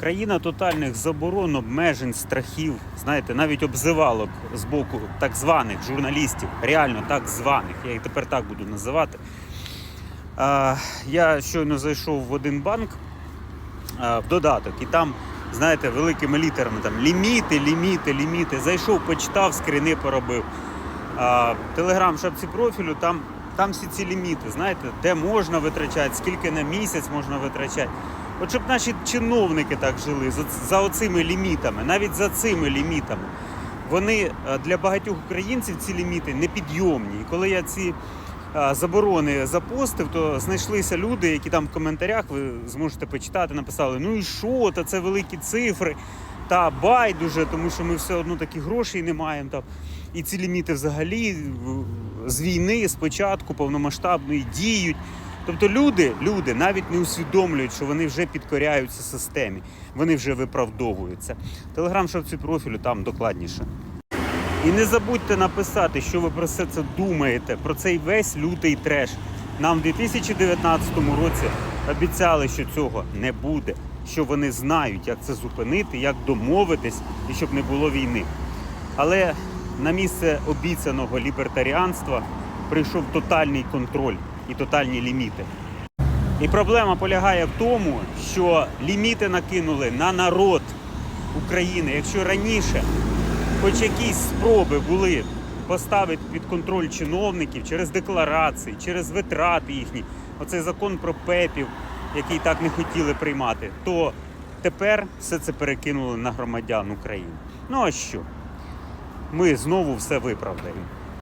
Країна тотальних заборон, обмежень, страхів, знаєте, навіть обзивалок з боку так званих журналістів, реально так званих, я їх тепер так буду називати. Я щойно зайшов в один банк в додаток, і там, знаєте, великими літерами там ліміти, ліміти, ліміти. Зайшов, почитав, скріни поробив. Телеграм шапці профілю, там, там всі ці ліміти, знаєте, де можна витрачати, скільки на місяць можна витрачати. От щоб наші чиновники так жили за, за оцими лімітами, навіть за цими лімітами. Вони е, для багатьох українців ці ліміти непідйомні. І коли я ці е, заборони запостив, то знайшлися люди, які там в коментарях ви зможете почитати, написали: ну і що, та це великі цифри, та байдуже, тому що ми все одно таких грошей не маємо. Там. І ці ліміти взагалі з війни спочатку повномасштабної діють. Тобто люди, люди навіть не усвідомлюють, що вони вже підкоряються системі, вони вже виправдовуються. Телеграм шапці профілю там докладніше. І не забудьте написати, що ви про все це думаєте, про цей весь лютий треш. Нам в 2019 році обіцяли, що цього не буде, що вони знають, як це зупинити, як домовитись і щоб не було війни. Але на місце обіцяного лібертаріанства прийшов тотальний контроль і тотальні ліміти. І проблема полягає в тому, що ліміти накинули на народ України. Якщо раніше хоч якісь спроби були поставити під контроль чиновників через декларації, через витрати їхні, оцей закон про ПЕПів, який так не хотіли приймати, то тепер все це перекинули на громадян України. Ну а що? Ми знову все виправдаємо.